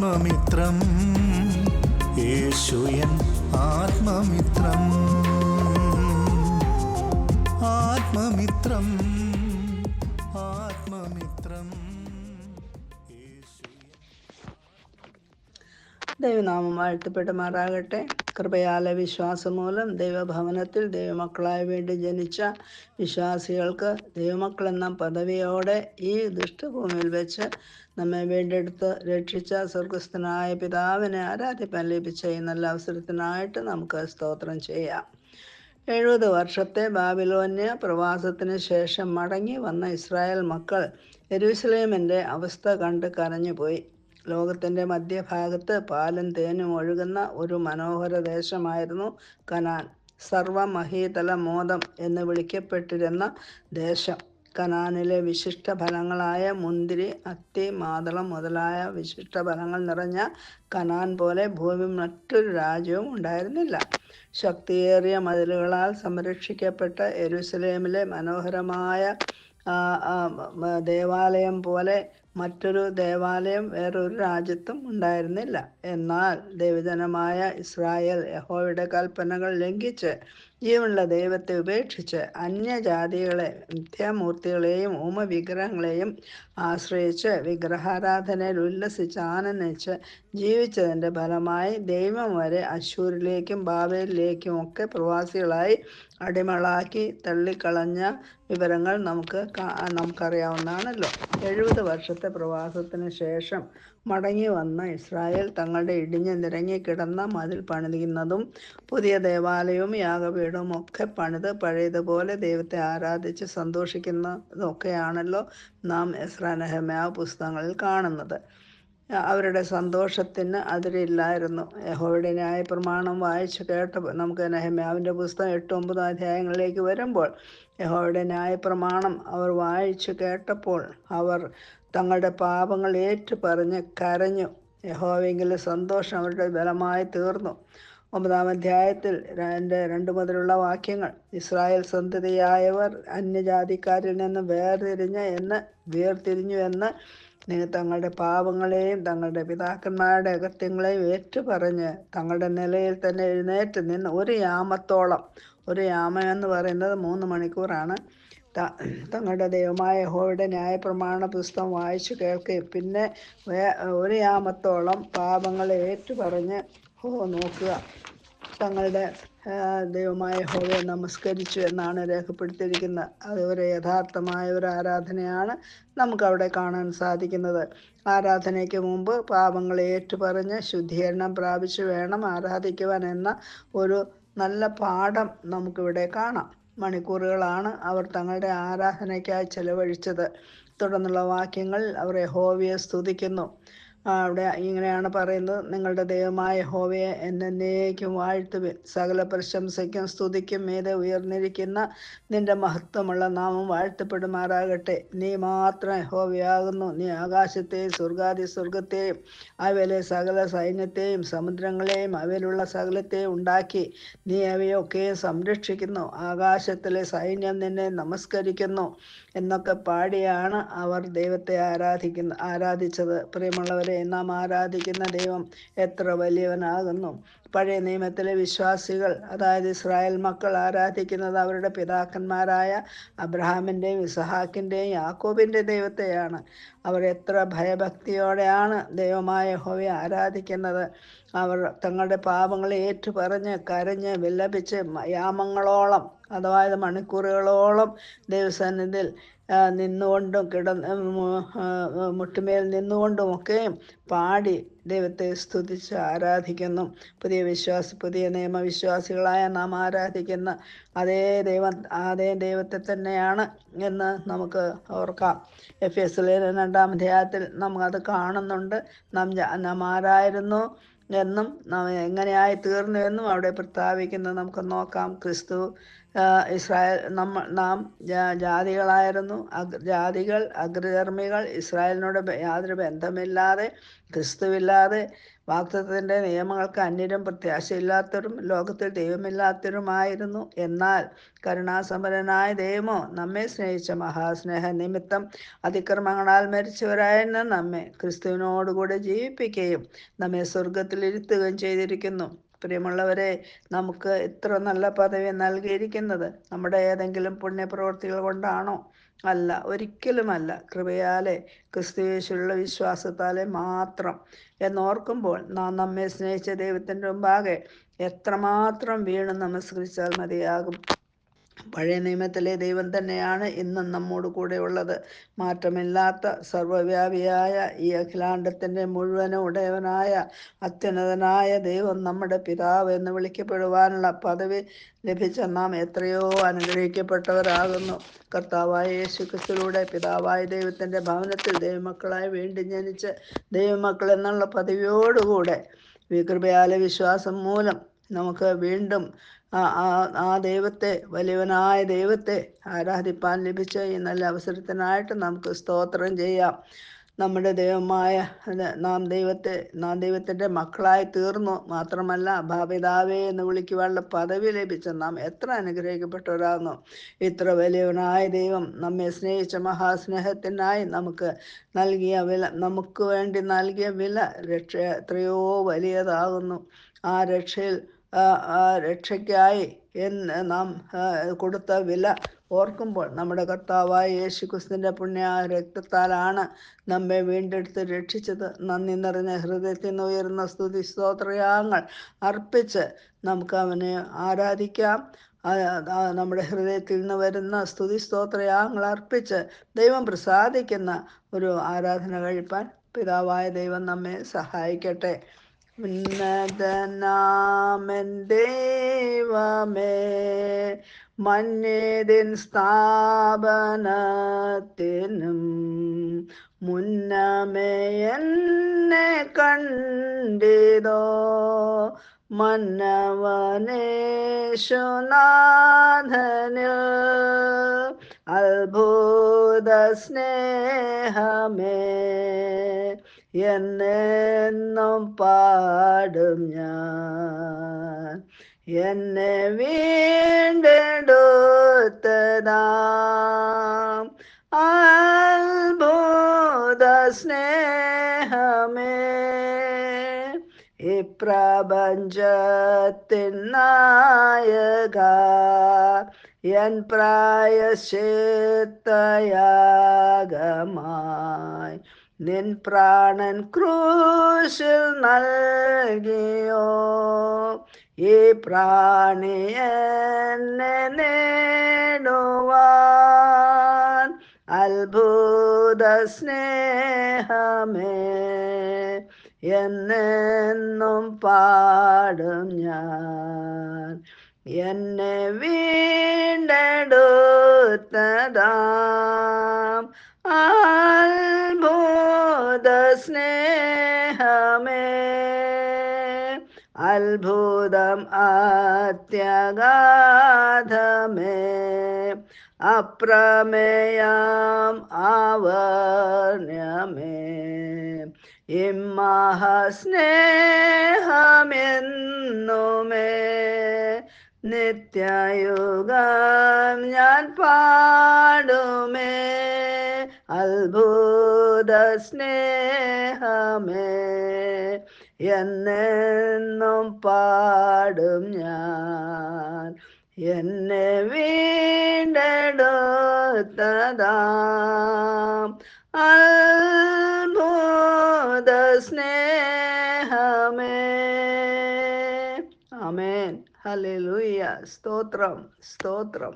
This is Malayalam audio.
ആത്മമിത്രം. യേശുയൻ ആത്മമിത്രം. ആത്മമിത്രം. ആത്മമിത്രം. ദൈവനാമം വാഴ്ത്തപ്പെട്ട് വാഴ്ത്തപ്പെടുമാറാകട്ടെ കൃപയാലെ വിശ്വാസം മൂലം ദൈവഭവനത്തിൽ ദൈവമക്കളായി വേണ്ടി ജനിച്ച വിശ്വാസികൾക്ക് ദൈവമക്കളെന്ന പദവിയോടെ ഈ ദുഷ്ടഭൂമിയിൽ വെച്ച് നമ്മെ വീണ്ടെടുത്ത് രക്ഷിച്ച സ്വർഗസ്ഥനായ പിതാവിനെ ആരാധിപ്പാൻ ലഭിച്ച ഈ നല്ല അവസരത്തിനായിട്ട് നമുക്ക് സ്തോത്രം ചെയ്യാം. എഴുപത് വർഷത്തെ ബാബിലോന്യ പ്രവാസത്തിന് ശേഷം മടങ്ങി വന്ന ഇസ്രായേൽ മക്കൾ എരുസലേമിന്റെ അവസ്ഥ കണ്ട് കരഞ്ഞുപോയി. ലോകത്തിന്റെ മധ്യഭാഗത്ത് പാലും തേനും ഒഴുകുന്ന ഒരു മനോഹര ദേശമായിരുന്നു കനാൻ. സർവമഹീതല മോദം എന്ന് വിളിക്കപ്പെട്ടിരുന്ന ദേശം. കനാനിലെ വിശിഷ്ട ഫലങ്ങളായ മുന്തിരി അത്തി മാതളം മുതലായ വിശിഷ്ട ഫലങ്ങൾ നിറഞ്ഞ കനാൻ പോലെ ഭൂമി മറ്റൊരു രാജ്യവും ഉണ്ടായിരുന്നില്ല. ശക്തിയേറിയ മതിലുകളാൽ സംരക്ഷിക്കപ്പെട്ട എരുസലേമിലെ മനോഹരമായ ദേവാലയം പോലെ മറ്റൊരു ദേവാലയം വേറൊരു രാജ്യത്തും ഉണ്ടായിരുന്നില്ല. എന്നാൽ ദൈവജനമായ ഇസ്രായേൽ യഹോയുടെ കൽപ്പനകൾ ലംഘിച്ച് ജീവനുള്ള ദൈവത്തെ ഉപേക്ഷിച്ച് അന്യജാതികളെ മിഥ്യാമൂർത്തികളെയും ഊമവിഗ്രഹങ്ങളെയും ആശ്രയിച്ച് വിഗ്രഹാരാധനയിൽ ഉല്ലസിച്ച് ആനന്ദിച്ച് ജീവിച്ചതിന്റെ ഫലമായി ദൈവം വരെ അശൂരിലേക്കും ബാബയിലേക്കും ഒക്കെ പ്രവാസികളായി അടിമളാക്കി തള്ളിക്കളഞ്ഞ വിവരങ്ങൾ നമുക്ക് നമുക്കറിയാവുന്നതാണല്ലോ. എഴുപത് വർഷത്തെ പ്രവാസത്തിന് ശേഷം മടങ്ങി വന്ന ഇസ്രായേൽ തങ്ങളുടെ ഇടിഞ്ഞ് നിരങ്ങി കിടന്ന മതിൽ പണിതുന്നതും പുതിയ ദേവാലയവും യാഗപീഠവും ഒക്കെ പണിത് പഴയതുപോലെ ദൈവത്തെ ആരാധിച്ച് സന്തോഷിക്കുന്നതൊക്കെയാണല്ലോ നാം എസ്രാ നെഹമ്യാവ് പുസ്തകങ്ങളിൽ കാണുന്നത്. അവരുടെ സന്തോഷത്തിന് അതിരില്ലായിരുന്നു. യഹോയുടെ ന്യായ പ്രമാണം വായിച്ച് കേട്ട നമുക്ക് നെഹമ്യാവിന്റെ പുസ്തകം എട്ട് ഒമ്പത് അധ്യായങ്ങളിലേക്ക് വരുമ്പോൾ യഹോയുടെ ന്യായ പ്രമാണം അവർ വായിച്ചു കേട്ടപ്പോൾ അവർ തങ്ങളുടെ പാപങ്ങൾ ഏറ്റു പറഞ്ഞ് കരഞ്ഞു. യഹോവെങ്കിലും സന്തോഷം അവരുടെ ബലമായി തീർന്നു. ഒമ്പതാം അധ്യായത്തിൽ എന്റെ രണ്ട് മുതലുള്ള വാക്യങ്ങൾ. ഇസ്രായേൽ സന്തതിയായവർ അന്യജാതിക്കാരിൽ നിന്ന് വേർതിരിഞ്ഞ് എന്ന് വേർതിരിഞ്ഞു എന്ന് തങ്ങളുടെ പാപങ്ങളെയും തങ്ങളുടെ പിതാക്കന്മാരുടെ അകത്യങ്ങളെയും ഏറ്റുപറഞ്ഞ് തങ്ങളുടെ നിലയിൽ തന്നെ എഴുന്നേറ്റ് നിന്ന് ഒരു യാമത്തോളം ഒരു യാമം എന്ന് പറയുന്നത് മൂന്ന് മണിക്കൂറാണ്. തങ്ങളുടെ ദൈവമായ യഹോവയുടെ ന്യായപ്രമാണ പുസ്തകം വായിച്ചു കേൾക്കുകയും പിന്നെ ഒരു യാമത്തോളം പാപങ്ങളെ ഏറ്റുപറഞ്ഞ് ഹോ നോക്കുക. തങ്ങളുടെ ദൈവമായ ഹോവയെ നമസ്കരിച്ചു എന്നാണ് രേഖപ്പെടുത്തിയിരിക്കുന്നത്. അത് ഒരു യഥാർത്ഥമായ ഒരു ആരാധനയാണ് നമുക്കവിടെ കാണാൻ സാധിക്കുന്നത്. ആരാധനയ്ക്ക് മുമ്പ് പാപങ്ങളെ ഏറ്റുപറഞ്ഞ് ശുദ്ധീകരണം പ്രാപിച്ചു വേണം ആരാധിക്കുവാൻ എന്ന ഒരു നല്ല പാഠം നമുക്കിവിടെ കാണാം. മണിക്കൂറുകളാണ് അവർ തങ്ങളുടെ ആരാധനയ്ക്കായി ചെലവഴിച്ചത്. തുടർന്നുള്ള വാക്യങ്ങൾ അവർ യഹോവയെ സ്തുതിക്കുന്നു. അവിടെ ഇങ്ങനെയാണ് പറയുന്നത്. നിങ്ങളുടെ ദൈവമായ ഹോവയെ എന്നേക്കും വാഴ്ത്തുവിൻ. സകല പ്രശംസയ്ക്കും സ്തുതിക്കും മീതെ ഉയർന്നിരിക്കുന്ന നിന്റെ മഹത്വമുള്ള നാമം വാഴ്ത്തപ്പെടുമാറാകട്ടെ. നീ മാത്രം ഹോവയാകുന്നു നീ ആകാശത്തെയും സ്വർഗാദി സ്വർഗത്തെയും അവയിലെ സകല സൈന്യത്തെയും സമുദ്രങ്ങളെയും അവയിലുള്ള സകലത്തെയും ഉണ്ടാക്കി നീ അവയൊക്കെയും സംരക്ഷിക്കുന്നു. ആകാശത്തിലെ സൈന്യം നിന്നെ നമസ്കരിക്കുന്നു എന്നൊക്കെ പാടിയാണ് അവർ ദൈവത്തെ ആരാധിക്കുന്ന ആരാധിച്ചത്. പ്രിയമുള്ളവരെ നാം ആരാധിക്കുന്ന ദൈവം എത്ര വലിയവനാകുന്നു. പഴയ നിയമത്തിലെ വിശ്വാസികൾ അതായത് ഇസ്രായേൽ മക്കൾ ആരാധിക്കുന്നത് അവരുടെ പിതാക്കന്മാരായ അബ്രഹാമിന്റെയും ഇസഹാക്കിന്റെയും യാക്കോബിന്റെ ദൈവത്തെയാണ്. അവർ എത്ര ഭയഭക്തിയോടെയാണ് ദൈവമായ ഹോവി ആരാധിക്കുന്നത്. അവർ തങ്ങളുടെ പാപങ്ങളെ ഏറ്റുപറഞ്ഞ് കരഞ്ഞ് വിലപിച്ച് യാമങ്ങളോളം അതായത് മണിക്കൂറുകളോളം ദൈവസന്നിധിയിൽ നിന്നുകൊണ്ടും ആ, മുട്ടുമേൽ നിന്നുകൊണ്ടുമൊക്കെയും പാടി ദൈവത്തെ സ്തുതിച്ച് ആരാധിക്കുന്നു. പുതിയ വിശ്വാസി പുതിയ നിയമവിശ്വാസികളായ നാം ആരാധിക്കുന്ന അതേ ദൈവം അതേ ദൈവത്തെ തന്നെയാണ് എന്ന് നമുക്ക് ഓർക്കാം. എഫ് എസ് രണ്ടാം അധ്യായത്തിൽ നമ്മൾ അത് കാണുന്നുണ്ട്. നാം നാം ആരായിരുന്നു? എന്നും എങ്ങനെയായി തീർന്നു എന്നും അവിടെ പ്രസ്താവിക്കുന്നത് നമുക്ക് നോക്കാം. ക്രിസ്തു ഇസ്രായേൽ നമ്മൾ നാം ജാതികളായിരുന്നു. ജാതികൾ അഗ്രധർമ്മികൾ ഇസ്രായേലിനോട് യാതൊരു ബന്ധമില്ലാതെ ക്രിസ്തുവില്ലാതെ വാക്തത്വത്തിന്റെ നിയമങ്ങൾക്ക് അന്യരും പ്രത്യാശയില്ലാത്തവരും ലോകത്തിൽ ദൈവമില്ലാത്തവരുമായിരുന്നു. എന്നാൽ കരുണാസമ്പന്നനായ ദൈവമോ നമ്മെ സ്നേഹിച്ച മഹാസ്നേഹ നിമിത്തം അതിക്രമങ്ങളാൽ മരിച്ചവരായിരുന്ന നമ്മെ. ക്രിസ്തുവിനോടുകൂടെ ജീവിപ്പിക്കുകയും നമ്മെ സ്വർഗത്തിൽ ഇരുത്തുകയും ചെയ്തിരിക്കുന്നു. പ്രിയമുള്ളവരെ നമുക്ക് ഇത്ര നല്ല പദവി നൽകിയിരിക്കുന്നത് നമ്മുടെ ഏതെങ്കിലും പുണ്യപ്രവർത്തികൾ കൊണ്ടാണോ? അല്ല ഒരിക്കലുമല്ല. കൃപയാലെ ക്രിസ്തുയേശുള്ള വിശ്വാസത്താലെ മാത്രം. എന്നോർക്കുമ്പോൾ നാം നമ്മെ സ്നേഹിച്ച ദൈവത്തിന്റെ മുമ്പാകെ എത്രമാത്രം വീണ് നമസ്കരിച്ചാൽ മതിയാകും. പഴയ നിയമത്തിലെ ദൈവം തന്നെയാണ് ഇന്നും നമ്മോട് കൂടെ ഉള്ളത് മാറ്റമില്ലാത്ത സർവവ്യാപിയായ ഈ അഖിലാണ്ടത്തിന്റെ മുഴുവനും ഉടയവനായ അത്യുന്നതനായ ദൈവം നമ്മുടെ പിതാവ് എന്ന് വിളിക്കപ്പെടുവാനുള്ള പദവി ലഭിച്ച നാം എത്രയോ അനുഗ്രഹിക്കപ്പെട്ടവരാകുന്നു. കർത്താവായ യേശു ക്രിസ്തുവിലൂടെ പിതാവായ ദൈവത്തിന്റെ ഭവനത്തിൽ ദൈവമക്കളായി വീണ്ടും ജനിച്ച് ദൈവമക്കൾ എന്നുള്ള പദവിയോടുകൂടെ വികൃപയാല വിശ്വാസം മൂലം നമുക്ക് വീണ്ടും ആ ദൈവത്തെ വലിയവനായ ദൈവത്തെ ആരാധിപ്പാൻ ലഭിച്ച ഈ നല്ല അവസരത്തിനായിട്ട് നമുക്ക് സ്തോത്രം ചെയ്യാം. നമ്മുടെ ദൈവമായ നാം ദൈവത്തെ നാം ദൈവത്തിന്റെ മക്കളായി തീർന്നു. മാത്രമല്ല ഭാപിതാവേ എന്ന് വിളിക്കുവാനുള്ള പദവി ലഭിച്ച നാം എത്ര അനുഗ്രഹിക്കപ്പെട്ടവരാകുന്നു. ഇത്ര വലിയവനായ ദൈവം നമ്മെ സ്നേഹിച്ച മഹാസ്നേഹത്തിനായി നമുക്ക് നൽകിയ വില നമുക്ക് വേണ്ടി നൽകിയ വില രക്ഷ എത്രയോ വലിയതാകുന്നു. ആ രക്ഷയിൽ രക്ഷയ്ക്കായി എന്ന് നാം കൊടുത്ത വില ഓർക്കുമ്പോൾ നമ്മുടെ കർത്താവായ യേശു ക്രിസ്തുവിന്റെ പുണ്യ രക്തത്താലാണ് നമ്മെ വീണ്ടെടുത്ത് രക്ഷിച്ചത്. നന്ദി നിറഞ്ഞ ഹൃദയത്തിൽ നിന്ന് സ്തുതി സ്തോത്രയാങ്ങൾ അർപ്പിച്ച് നമുക്ക് അവനെ ആരാധിക്കാം. നമ്മുടെ ഹൃദയത്തിൽ നിന്ന് വരുന്ന സ്തുതി സ്തോത്രയാങ്ങൾ അർപ്പിച്ച് ദൈവം പ്രസാദിക്കുന്ന ഒരു ആരാധന കഴിപ്പാൻ പിതാവായ ദൈവം നമ്മെ സഹായിക്കട്ടെ. ഉന്നതനാമൻ ദൈവമേ മഞ്ഞേതിൻ സ്ഥാപനത്തിനും മുന്നമേ എന്നെ കണ്ടിതോ. മന്നവനേശുനാഥനിൽ അത്ഭുത സ്നേഹമേ എന്നെന്നും പാടും ഞാൻ. എന്നെ വീണ്ടെടുത്തതാം. അത്ഭുത സ്നേഹമേ ഇപ്രപഞ്ചത്തിൻ നായക എൻ പ്രായശ്ചിത്തയാഗമായി നിൻ പ്രാണൻ ക്രൂശിൽ നൽകിയോ? ഈ പ്രാണിയെന്നെ നേടുവാൻ അത്ഭുത സ്നേഹമേ. എന്നെന്നും പാടും ഞാൻ. എന്നെ വീണ്ടെടുത്തതാം അത്ഭുത സ്നേഹമേ അത്ഭുതം അത്യഗാധമേ. അപ്രമേയം ആവർണ്യമേ ഇമ്മഹസ്നേഹമെന്നുമേ. നിത്യയുഗം ഞാൻ പാടുമേ അത്ഭുത സ്നേഹമേ എന്നെന്നും പാടും ഞാൻ എന്നെ വീണ്ടെടുത്തതാം. അത്ഭുത സ്നേഹമേ ആമേൻ ഹല്ലേലൂയ സ്തോത്രം സ്തോത്രം